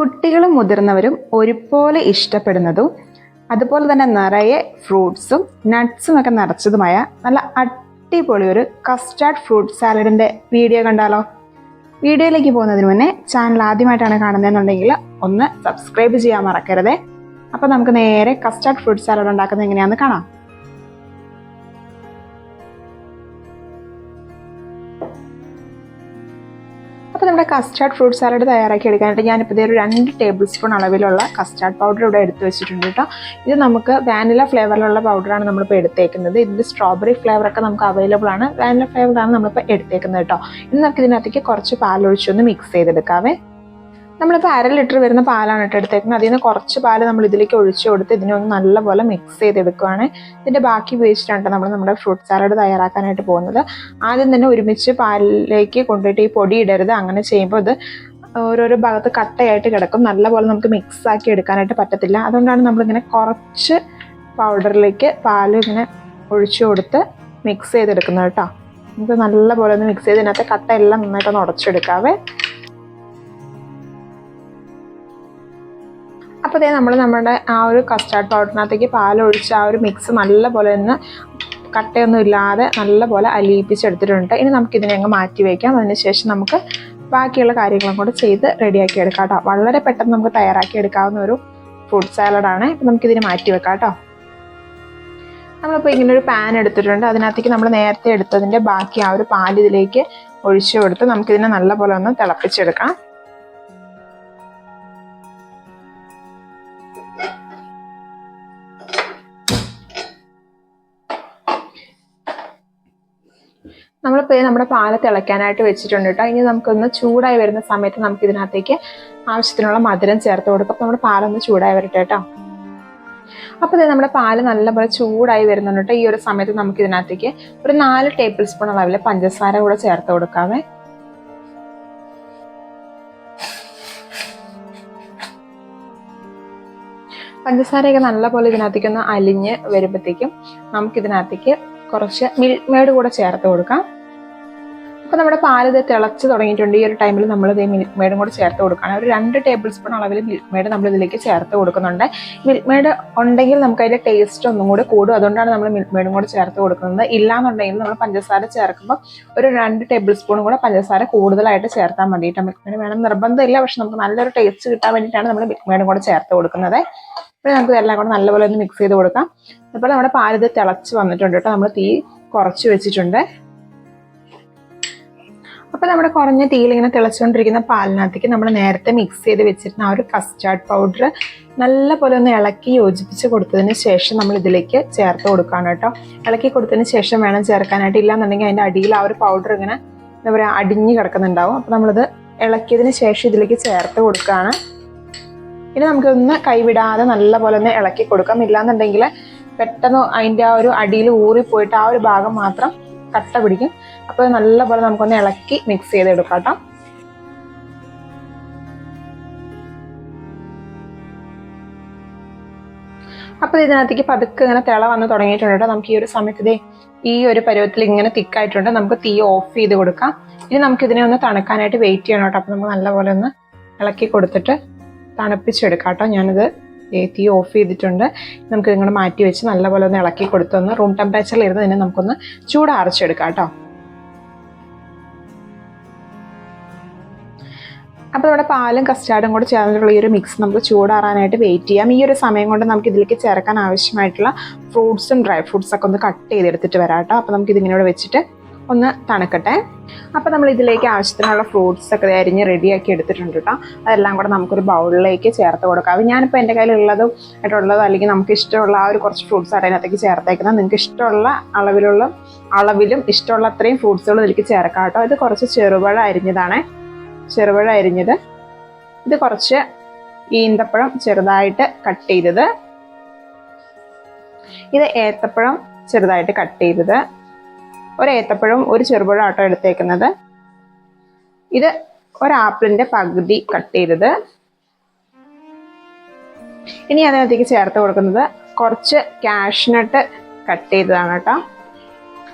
കുട്ടികളും മുതിർന്നവരും ഒരുപോലെ ഇഷ്ടപ്പെടുന്നതും അതുപോലെ തന്നെ നിറയെ ഫ്രൂട്ട്സും നട്ട്സും ഒക്കെ നിറച്ചതുമായ നല്ല അടിപൊളി ഒരു കസ്റ്റാർഡ് ഫ്രൂട്ട് സാലഡിന്റെ വീഡിയോ കണ്ടാലോ? വീഡിയോയിലേക്ക് പോകുന്നതിന് മുന്നേ ചാനൽ ആദ്യമായിട്ടാണ് കാണുന്നതെന്നുണ്ടെങ്കിൽ ഒന്ന് സബ്സ്ക്രൈബ് ചെയ്യാൻ മറക്കരുത്. അപ്പോൾ നമുക്ക് നേരെ കസ്റ്റാർഡ് ഫ്രൂട്ട് സാലഡ് ഉണ്ടാക്കുന്നത് എങ്ങനെയാണെന്ന് കാണാം. കസ്റ്റാർഡ് ഫ്രൂട്ട് സാലഡ് തയ്യാറാക്കി എടുക്കാനായിട്ട് ഞാനിപ്പോൾ ഇതേ ഒരു രണ്ട് ടേബിൾ സ്പൂൺ അളവിലുള്ള കസ്റ്റാർഡ് പൗഡർ ഇവിടെ എടുത്ത് വെച്ചിട്ടുണ്ട് കേട്ടോ ഇത് നമുക്ക് വാനില ഫ്ലേവറിലുള്ള പൗഡറാണ് നമ്മളിപ്പോൾ എടുത്തേക്കുന്നത്. ഇതിന്റെ സ്ട്രോബെറി ഫ്ലേവറൊക്കെ നമുക്ക് അവൈലബിൾ ആണ്. വാനില ഫ്ലേവറാണ് നമ്മളിപ്പോൾ എടുത്തേക്കുന്നത് കേട്ടോ ഇനി നമുക്ക് ഇതിനകത്തേക്ക് കുറച്ച് പാലൊഴിച്ചൊന്ന് മിക്സ് ചെയ്തെടുക്കാവേ. നമ്മളിപ്പോൾ അര ലിറ്റർ വരുന്ന പാലാണ് ഇട്ട് എടുത്തേക്കുന്നത്. അതിൽ നിന്ന് കുറച്ച് പാൽ നമ്മൾ ഇതിലേക്ക് ഒഴിച്ചു കൊടുത്ത് ഇതിനെ ഒന്ന് നല്ലപോലെ മിക്സ് ചെയ്തെടുക്കുകയാണ് ഇതിന്റെ ബാക്കി ഉപയോഗിച്ചിട്ടാണ് നമ്മൾ നമ്മുടെ ഫ്രൂട്ട് സാലഡ് തയ്യാറാക്കാനായിട്ട് പോകുന്നത്. ആദ്യം തന്നെ ഒരുമിച്ച് പാലിലേക്ക് കൊണ്ടുപോയിട്ട് ഈ പൊടി ഇടരുത്. അങ്ങനെ ചെയ്യുമ്പോൾ ഇത് ഓരോരോ ഭാഗത്ത് കട്ടയായിട്ട് കിടക്കും. നല്ലപോലെ നമുക്ക് മിക്സ് ആക്കി എടുക്കാനായിട്ട് പറ്റത്തില്ല. അതുകൊണ്ടാണ് നമ്മളിങ്ങനെ കുറച്ച് പൗഡറിലേക്ക് പാൽ ഇങ്ങനെ ഒഴിച്ചു കൊടുത്ത് മിക്സ് ചെയ്തെടുക്കുന്നത് കേട്ടോ. നമുക്ക് നല്ലപോലെ ഒന്ന് മിക്സ് ചെയ്ത് ഇതിനകത്ത് കട്ട എല്ലാം നന്നായിട്ടൊന്ന് ഉടച്ചെടുക്കാവേ. അപ്പോൾ നമ്മൾ നമ്മുടെ ആ ഒരു കസ്റ്റാർഡ് പൗഡറിനകത്തേക്ക് പാലൊഴിച്ച് ആ ഒരു മിക്സ് നല്ലപോലെ ഒന്ന് കട്ടയൊന്നും ഇല്ലാതെ നല്ലപോലെ അലിയിപ്പിച്ചെടുത്തിട്ടുണ്ട്. ഇനി നമുക്കിതിനെ അങ്ങ് മാറ്റി വയ്ക്കാം അതിനുശേഷം നമുക്ക് ബാക്കിയുള്ള കാര്യങ്ങളും കൂടെ ചെയ്ത് റെഡിയാക്കി എടുക്കാം കേട്ടോ. വളരെ പെട്ടെന്ന് നമുക്ക് തയ്യാറാക്കി എടുക്കാവുന്ന ഒരു ഫ്രൂട്ട് സാലഡാണ് ഇപ്പം നമുക്കിതിന് മാറ്റി വെക്കാം കേട്ടോ. നമ്മളിപ്പോൾ ഇങ്ങനെ ഒരു പാൻ എടുത്തിട്ടുണ്ട്. അതിനകത്തേക്ക് നമ്മൾ നേരത്തെ എടുത്തതിന്റെ ബാക്കി ആ ഒരു പാൽ ഇതിലേക്ക് ഒഴിച്ചു കൊടുത്ത് നമുക്കിതിനെ നല്ലപോലെ ഒന്ന് തിളപ്പിച്ചെടുക്കാം. നമ്മളിപ്പോൾ നമ്മുടെ പാൽ തിളയ്ക്കാനായിട്ട് വെച്ചിട്ടുണ്ട് കേട്ടോ. ഇനി നമുക്കൊന്ന് ചൂടായി വരുന്ന സമയത്ത് നമുക്ക് ഇതിനകത്തേക്ക് ആവശ്യത്തിനുള്ള മധുരം ചേർത്ത് കൊടുക്കും. അപ്പോൾ നമ്മുടെ പാലൊന്ന് ചൂടായി വരട്ടെ കേട്ടോ. അപ്പോൾ ഇത് നമ്മുടെ പാൽ നല്ലപോലെ ചൂടായി വരുന്നുണ്ട് കേട്ടോ. ഈ ഒരു സമയത്ത് നമുക്ക് ഇതിനകത്തേക്ക് ഒരു നാല് ടേബിൾ സ്പൂൺ അളവിൽ പഞ്ചസാര കൂടെ ചേർത്ത് കൊടുക്കാമേ പഞ്ചസാരയൊക്കെ നല്ലപോലെ ഇതിനകത്തേക്ക് ഒന്ന് അലിഞ്ഞ് വരുമ്പോഴത്തേക്കും നമുക്കിതിനകത്തേക്ക് കുറച്ച് മിൽക്ക് കൂടെ ചേർത്ത് കൊടുക്കാം. അപ്പോൾ നമ്മുടെ പാൽ ഇത് തിളച്ച് തുടങ്ങിയിട്ടുണ്ട്. ഈ ഒരു ടൈമിൽ നമ്മൾ ഇത് മിൽക്ക് മെയ്ഡും കൂടെ ചേർത്ത് കൊടുക്കുകയാണ്. ഒരു രണ്ട് ടേബിൾ സ്പൂൺ അളവിൽ മിൽക്ക് മെയ്ഡ് നമ്മൾ ഇതിലേക്ക് ചേർത്ത് കൊടുക്കുന്നുണ്ട്. മിൽക്ക് മെയ്ഡ് ഉണ്ടെങ്കിൽ നമുക്ക് അതിന്റെ ടേസ്റ്റ് ഒന്നും കൂടി കൂടും. അതുകൊണ്ടാണ് നമ്മൾ മിൽക്ക് മെയ്ഡും കൂടെ ചേർത്ത് കൊടുക്കുന്നത്. ഇല്ലാന്നുണ്ടെങ്കിൽ നമ്മൾ പഞ്ചസാര ചേർക്കുമ്പോൾ ഒരു രണ്ട് ടേബിൾ സ്പൂണും കൂടെ പഞ്ചസാര കൂടുതലായിട്ട് ചേർത്താൽ മതി കേട്ടോ. മിൽക്ക് മെയ്ഡ് വേണം നിർബന്ധമില്ല. പക്ഷെ നമുക്ക് നല്ലൊരു ടേസ്റ്റ് കിട്ടാൻ വേണ്ടിയിട്ടാണ് നമ്മൾ മിൽക്ക് മെയ്ഡും കൂടെ ചേർത്ത് കൊടുക്കുന്നത്. ഇപ്പോൾ നമുക്ക് ഇതെല്ലാം കൂടെ നല്ലപോലെ ഒന്ന് മിക്സ് ചെയ്ത് കൊടുക്കാം. അപ്പോൾ നമ്മുടെ പാലിത് തിളച്ച് വന്നിട്ടുണ്ട് കേട്ടോ. നമ്മൾ തീ കുറച്ച് വെച്ചിട്ടുണ്ട്. അപ്പോൾ നമ്മുടെ കുറഞ്ഞ തീയിൽ ഇങ്ങനെ തിളച്ചുകൊണ്ടിരിക്കുന്ന പാലിനകത്തേക്ക് നമ്മൾ നേരത്തെ മിക്സ് ചെയ്ത് വെച്ചിരുന്ന ആ ഒരു കസ്റ്റാർഡ് പൗഡർ നല്ലപോലെ ഒന്ന് ഇളക്കി യോജിപ്പിച്ച് കൊടുത്തതിന് ശേഷം നമ്മൾ ഇതിലേക്ക് ചേർത്ത് കൊടുക്കുകയാണ് കേട്ടോ. ഇളക്കി കൊടുത്തതിന് ശേഷം വേണം ചേർക്കാനായിട്ട്. ഇല്ലാന്നുണ്ടെങ്കിൽ അതിന്റെ അടിയിൽ ആ ഒരു പൗഡർ ഇങ്ങനെ എന്താ പറയുക അടിഞ്ഞ് കിടക്കുന്നുണ്ടാവും. അപ്പോൾ നമ്മളത് ഇളക്കിയതിന് ശേഷം ഇതിലേക്ക് ചേർത്ത് കൊടുക്കുകയാണ്. ഇനി നമുക്കൊന്ന് കൈവിടാതെ നല്ലപോലെ ഒന്ന് ഇളക്കി കൊടുക്കാം. ഇല്ലാന്നുണ്ടെങ്കിൽ പെട്ടെന്ന് അതിന്റെ ആ ഒരു അടിയിൽ ഊറിപ്പോയിട്ട് ആ ഒരു ഭാഗം മാത്രം കട്ട പിടിക്കും. അപ്പോൾ നല്ലപോലെ നമുക്കൊന്ന് ഇളക്കി മിക്സ് ചെയ്തെടുക്കാം കേട്ടോ. അപ്പോൾ ഇതിനകത്തേക്ക് പതുക്കെ ഇങ്ങനെ തിള വന്ന് തുടങ്ങിയിട്ടുണ്ട് കേട്ടോ. നമുക്ക് ഈ ഒരു സമയത്ത് ഇതേ ഈ ഒരു പരുവത്തിൽ ഇങ്ങനെ തിക്കായിട്ടുണ്ട്. നമുക്ക് തീ ഓഫ് ചെയ്ത് കൊടുക്കാം. ഇനി നമുക്ക് ഇതിനെ ഒന്ന് തണുക്കാനായിട്ട് വെയിറ്റ് ചെയ്യണം കേട്ടോ. അപ്പോൾ നമുക്ക് നല്ലപോലെ ഒന്ന് ഇളക്കി കൊടുത്തിട്ട് തണുപ്പിച്ചെടുക്കാം കേട്ടോ. ഞാനിത് തീ ഓഫ് ചെയ്തിട്ടുണ്ട്. നമുക്ക് ഇങ്ങനെ മാറ്റി വെച്ച് നല്ലപോലെ ഒന്ന് ഇളക്കി കൊടുത്തൊന്ന് റൂം ടെമ്പറേച്ചറിൽ ഇരുന്ന് ഇതിനെ നമുക്കൊന്ന് ചൂടാറിച്ചെടുക്കാം കേട്ടോ. അപ്പോൾ നമ്മുടെ പാലും കസ്റ്റാർഡും കൂടെ ചേർന്നിട്ടുള്ള ഈ ഒരു മിക്സ് നമുക്ക് ചൂടാറാനായിട്ട് വെയിറ്റ് ചെയ്യാം. ഈ ഒരു സമയം കൊണ്ട് നമുക്ക് ഇതിലേക്ക് ചേർക്കാൻ ആവശ്യമായിട്ടുള്ള ഫ്രൂട്ട്സും ഡ്രൈ ഫ്രൂട്ട്സ് ഒക്കെ ഒന്ന് കട്ട് ചെയ്തെടുത്തിട്ട് വരാം കേട്ടോ. അപ്പോൾ നമുക്ക് ഇതിങ്ങനെ വെച്ചിട്ട് ഒന്ന് തണുക്കട്ടെ. അപ്പോൾ നമ്മൾ ഇതിലേക്ക് ആവശ്യത്തിനുള്ള ഫ്രൂട്ട്സ് ഒക്കെ അരിഞ്ഞ് റെഡിയാക്കി എടുത്തിട്ടുണ്ട് കേട്ടോ അതെല്ലാം കൂടെ നമുക്കൊരു ബൗളിലേക്ക് ചേർത്ത് കൊടുക്കാം. ഞാനിപ്പോൾ എന്റെ കയ്യിലുള്ളതും ആയിട്ടുള്ളതും അല്ലെങ്കിൽ നമുക്ക് ഇഷ്ടമുള്ള ആ ഒരു കുറച്ച് ഫ്രൂട്ട്സ് ആണ് അതിനകത്തേക്ക് ചേർത്തേക്കുന്നത്. നിങ്ങൾക്ക് ഇഷ്ടമുള്ള അളവിലുള്ള അളവിലും ഇഷ്ടമുള്ള അത്രയും ഫ്രൂട്ട്സുകൾ ഇതിലേക്ക് ചേർക്കാം കേട്ടോ ഇത് കുറച്ച് ചെറുപഴ അരിഞ്ഞതാണ്. ചെറുപഴ അരിഞ്ഞത്. ഇത് കുറച്ച് ഈന്തപ്പഴം ചെറുതായിട്ട് കട്ട് ചെയ്തത്. ഇത് ഏത്തപ്പഴം ചെറുതായിട്ട് കട്ട് ചെയ്തത്. ഒരു ഏത്തപ്പഴവും ഒരു ചെറുപഴം ആട്ടോ എടുത്തേക്കുന്നത്. ഇത് ഒരു ആപ്പിളിന്റെ പകുതി കട്ട് ചെയ്തത്. ഇനി അതിനകത്തേക്ക് ചേർത്ത് കൊടുക്കുന്നത് കുറച്ച് കാഷ്നട്ട് കട്ട് ചെയ്തതാണ് കേട്ടോ.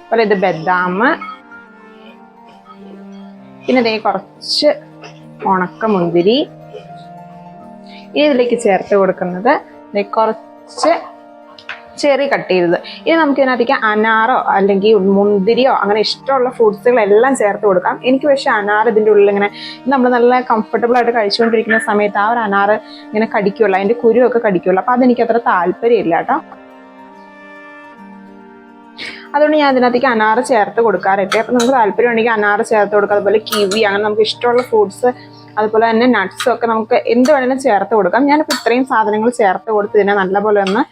അപ്പോൾ ഇത് ബദാം. പിന്നെ ഇതേ കുറച്ച് ഉണക്ക മുന്തിരി ഇനി ഇതിലേക്ക് ചേർത്ത് കൊടുക്കുന്നത് കുറച്ച് ചെറി കട്ട് ചെയ്തത്. ഇനി നമുക്ക് ഇതിനകത്തേക്ക് അനാറോ അല്ലെങ്കിൽ മുന്തിരിയോ അങ്ങനെ ഇഷ്ടമുള്ള ഫ്രൂട്ട്സുകളെല്ലാം ചേർത്ത് കൊടുക്കാം. എനിക്ക് പക്ഷേ അനാർ ഇതിന്റെ ഉള്ളിൽ ഇങ്ങനെ നമ്മൾ നല്ല കംഫർട്ടബിൾ ആയിട്ട് കഴിച്ചുകൊണ്ടിരിക്കുന്ന സമയത്ത് ആ ഒരു അനാർ ഇങ്ങനെ കടിക്കുള്ളൂ അതിന്റെ കുരുവൊക്കെ കടിക്കുള്ളൂ അപ്പോൾ അതെനിക്ക് അത്ര താല്പര്യമില്ല കേട്ടോ. അതുകൊണ്ട് ഞാൻ അതിനകത്തേക്ക് അനാറ് ചേർത്ത് കൊടുക്കാറില്ല. അപ്പം നമുക്ക് താല്പര്യം ഉണ്ടെങ്കിൽ അനാറ് ചേർത്ത് കൊടുക്കുക അതുപോലെ കിവി അങ്ങനെ നമുക്ക് ഇഷ്ടമുള്ള ഫ്രൂട്ട്സ് അതുപോലെ തന്നെ നട്ട്സും ഒക്കെ നമുക്ക് എന്ത് വേണമെങ്കിലും ചേർത്ത് കൊടുക്കാം. ഞാനിപ്പോൾ ഇത്രയും സാധനങ്ങൾ ചേർത്ത് കൊടുത്ത് ഇതിനെ നല്ലപോലെ ഒന്ന്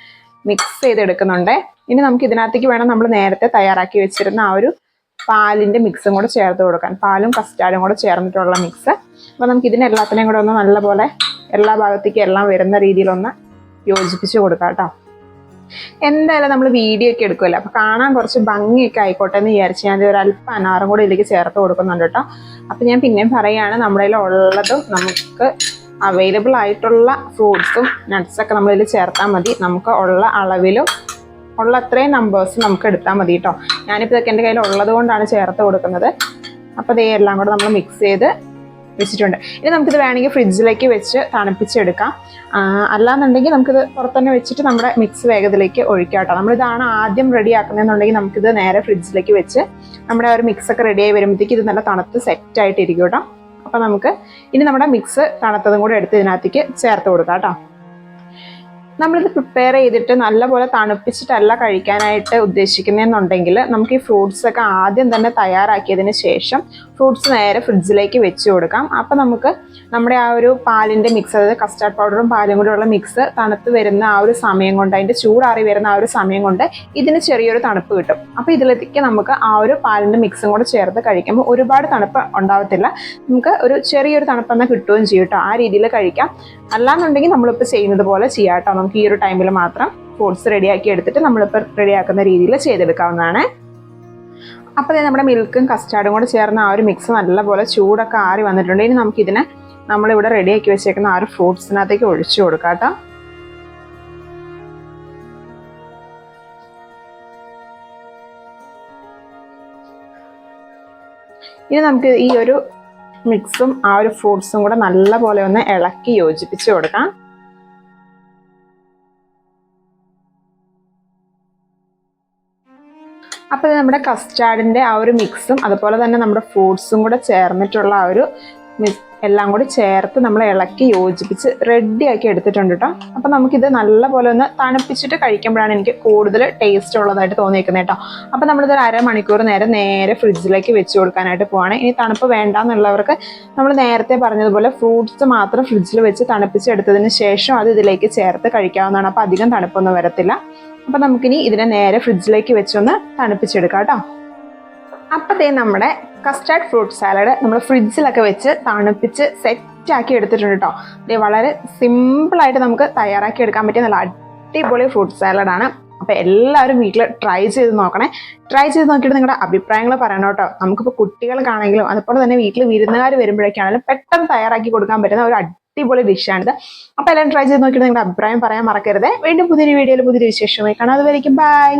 മിക്സ് ചെയ്തെടുക്കുന്നുണ്ട്. ഇനി നമുക്ക് ഇതിനകത്തേക്ക് വേണം നമ്മൾ നേരത്തെ തയ്യാറാക്കി വെച്ചിരുന്ന ആ ഒരു പാലിന്റെ മിക്സും കൂടെ ചേർത്ത് കൊടുക്കാൻ. പാലും കസ്റ്റാർഡും കൂടെ ചേർന്നിട്ടുള്ള മിക്സ് അപ്പോൾ നമുക്ക് ഇതിനെ എല്ലാത്തിനെയും കൂടെ ഒന്ന് നല്ലപോലെ എല്ലാ ഭാഗത്തേക്കും എല്ലാം വരുന്ന രീതിയിലൊന്ന് യോജിപ്പിച്ച് കൊടുക്കാം കേട്ടോ. എന്തായാലും നമ്മൾ വീഡിയോ ഒക്കെ എടുക്കുമല്ലോ അപ്പോൾ കാണാൻ കുറച്ച് ഭംഗിയൊക്കെ ആയിക്കോട്ടെ എന്ന് വിചാരിച്ച് ഞാൻ ഒരു അല്പം അനാറും കൂടെ ഇതിലേക്ക് ചേർത്ത് കൊടുക്കുന്നുണ്ട് കേട്ടോ. അപ്പോൾ ഞാൻ പിന്നെയും പറയുകയാണ് നമ്മുടെ ഉള്ളതും നമുക്ക് അവൈലബിൾ ആയിട്ടുള്ള ഫ്രൂട്ട്സും നട്ട്സൊക്കെ നമ്മളിതിൽ ചേർത്താൽ മതി. നമുക്ക് ഉള്ള അളവിലും ഉള്ള അത്രയും നമ്പേഴ്സ് നമുക്ക് എടുത്താൽ മതി കേട്ടോ ഞാനിപ്പോൾ ഇതൊക്കെ എന്റെ കയ്യിൽ ഉള്ളത് കൊണ്ടാണ് ചേർത്ത് കൊടുക്കുന്നത്. അപ്പോൾ ഇതേ എല്ലാം കൂടെ നമ്മൾ മിക്സ് ചെയ്ത് വെച്ചിട്ടുണ്ട്. ഇനി നമുക്കിത് വേണമെങ്കിൽ ഫ്രിഡ്ജിലേക്ക് വെച്ച് തണുപ്പിച്ചെടുക്കാം. അല്ലാന്നുണ്ടെങ്കിൽ നമുക്കിത് പുറത്തന്നെ വെച്ചിട്ട് നമ്മുടെ മിക്സ് വേഗത്തിലേക്ക് ഒഴിക്കാം കേട്ടോ നമ്മളിതാണ് ആദ്യം റെഡി ആക്കുന്നതെന്നുണ്ടെങ്കിൽ നമുക്കിത് നേരെ ഫ്രിഡ്ജിലേക്ക് വെച്ച് നമ്മുടെ ആ ഒരു മിക്സ് ഒക്കെ റെഡി ആയി വരുമ്പോഴത്തേക്ക് ഇത് നല്ല തണുത്ത് സെറ്റ് ആയിട്ടിരിക്കും കേട്ടോ അപ്പോൾ നമുക്ക് ഇനി നമ്മുടെ മിക്സ് തണുത്തതും കൂടെ എടുത്ത് ഇതിനകത്തേക്ക് ചേർത്ത് കൊടുക്കാം കേട്ടോ. നമ്മളിത് പ്രിപ്പയർ ചെയ്തിട്ട് നല്ലപോലെ തണുപ്പിച്ചിട്ടല്ല കഴിക്കാനായിട്ട് ഉദ്ദേശിക്കുന്നതെന്നുണ്ടെങ്കിൽ നമുക്ക് ഈ ഫ്രൂട്ട്സ് ഒക്കെ ആദ്യം തന്നെ തയ്യാറാക്കിയതിന് ശേഷം ഫ്രൂട്ട്സ് നേരെ ഫ്രിഡ്ജിലേക്ക് വെച്ച് കൊടുക്കാം. അപ്പം നമുക്ക് നമ്മുടെ ആ ഒരു പാലിന്റെ മിക്സ് അതായത് കസ്റ്റാർഡ് പൗഡറും പാലും കൂടെയുള്ള മിക്സ് തണുത്ത് വരുന്ന ആ ഒരു സമയം കൊണ്ട് അതിന്റെ ചൂടാറി വരുന്ന ആ ഒരു സമയം കൊണ്ട് ഇതിന് ചെറിയൊരു തണുപ്പ് കിട്ടും. അപ്പോൾ ഇതിലേക്ക് നമുക്ക് ആ ഒരു പാലിന്റെ മിക്സും കൂടെ ചേർത്ത് കഴിക്കുമ്പോൾ ഒരുപാട് തണുപ്പ് ഉണ്ടാവത്തില്ല. നമുക്ക് ഒരു ചെറിയൊരു തണുപ്പ് എന്നാൽ കിട്ടുകയും ചെയ്യും കേട്ടോ. ആ രീതിയിൽ കഴിക്കാം. അല്ലാന്നുണ്ടെങ്കിൽ നമ്മളിപ്പോൾ ചെയ്യുന്നത് പോലെ ചെയ്യാം കേട്ടോ. നമുക്ക് ഈ ഒരു ടൈമിൽ മാത്രം ഫ്രൂട്ട്സ് റെഡിയാക്കി എടുത്തിട്ട് നമ്മളിപ്പോൾ റെഡിയാക്കുന്ന രീതിയിൽ ചെയ്തെടുക്കാവുന്നതാണ്. അപ്പോൾ നമ്മുടെ മിൽക്കും കസ്റ്റാർഡും കൂടെ ചേർന്ന് ആ ഒരു മിക്സ് നല്ലപോലെ ചൂടൊക്കെ ആറി വന്നിട്ടുണ്ട്. ഇനി നമുക്കിതിനെ നമ്മളിവിടെ റെഡിയാക്കി വെച്ചേക്കുന്ന ആ ഒരു ഫ്രൂട്ട്സിനകത്തേക്ക് ഒഴിച്ചു കൊടുക്കാം കേട്ടോ. ഇനി നമുക്ക് ഈ ഒരു മിക്സും ആ ഒരു ഫ്രൂട്ട്സും കൂടെ നല്ലപോലെ ഒന്ന് ഇളക്കി യോജിപ്പിച്ച് കൊടുക്കാം. അപ്പോൾ നമ്മുടെ കസ്റ്റാർഡിന്റെ ആ ഒരു മിക്സും അതുപോലെ തന്നെ നമ്മുടെ ഫ്രൂട്ട്സും കൂടെ ചേർന്നിട്ടുള്ള ആ ഒരു എല്ലാം കൂടി ചേർത്ത് നമ്മൾ ഇളക്കി യോജിപ്പിച്ച് റെഡിയാക്കി എടുത്തിട്ടുണ്ട് കേട്ടോ അപ്പോൾ നമുക്കിത് നല്ലപോലെ ഒന്ന് തണുപ്പിച്ചിട്ട് കഴിക്കുമ്പോഴാണ് എനിക്ക് കൂടുതൽ ടേസ്റ്റ് ഉള്ളതായിട്ട് തോന്നിയിരിക്കുന്നത് കേട്ടോ അപ്പോൾ നമ്മളിത് അരമണിക്കൂർ നേരം നേരെ ഫ്രിഡ്ജിലേക്ക് വെച്ച് കൊടുക്കാനായിട്ട് പോവാണ്. ഇനി തണുപ്പ് വേണ്ട എന്നുള്ളവർക്ക് നമ്മൾ നേരത്തെ പറഞ്ഞതുപോലെ ഫ്രൂട്ട്സ് മാത്രം ഫ്രിഡ്ജിൽ വെച്ച് തണുപ്പിച്ച് എടുത്തതിന് ശേഷം അത് ഇതിലേക്ക് ചേർത്ത് കഴിക്കാവുന്നതാണ്. അപ്പോൾ അധികം തണുപ്പൊന്നും വരത്തില്ല. അപ്പോൾ നമുക്കിനി ഇതിനെ നേരെ ഫ്രിഡ്ജിലേക്ക് വെച്ചൊന്ന് തണുപ്പിച്ചെടുക്കാം കേട്ടോ. അപ്പത്തേ നമ്മുടെ കസ്റ്റാർഡ് ഫ്രൂട്ട് സാലഡ് നമ്മൾ ഫ്രിഡ്ജിലൊക്കെ വെച്ച് തണുപ്പിച്ച് സെറ്റ് ആക്കി എടുത്തിട്ടുണ്ട് കേട്ടോ ഇത് വളരെ സിമ്പിളായിട്ട് നമുക്ക് തയ്യാറാക്കി എടുക്കാൻ പറ്റിയ നല്ല അടിപൊളി ഫ്രൂട്ട് സാലഡാണ് അപ്പോൾ എല്ലാവരും വീട്ടിൽ ട്രൈ ചെയ്ത് നോക്കണേ. ട്രൈ ചെയ്ത് നോക്കിയിട്ട് നിങ്ങളുടെ അഭിപ്രായങ്ങൾ പറയണം കേട്ടോ നമുക്കിപ്പോൾ കുട്ടികൾക്കാണെങ്കിലും അതുപോലെ തന്നെ വീട്ടിൽ വിരുന്നുകാർ വരുമ്പോഴേക്കാണെങ്കിലും പെട്ടെന്ന് തയ്യാറാക്കി കൊടുക്കാൻ പറ്റുന്ന ഒരു അടിപൊളി ഡിഷാണിത് അപ്പോൾ എല്ലാവരും ട്രൈ ചെയ്ത് നോക്കിയിട്ട് നിങ്ങളുടെ അഭിപ്രായം പറയാൻ മറക്കരുത്. വീണ്ടും പുതിയൊരു വീഡിയോയിൽ പുതിയൊരു വിശേഷമായി കാണാം. അതുവരെയും ബൈ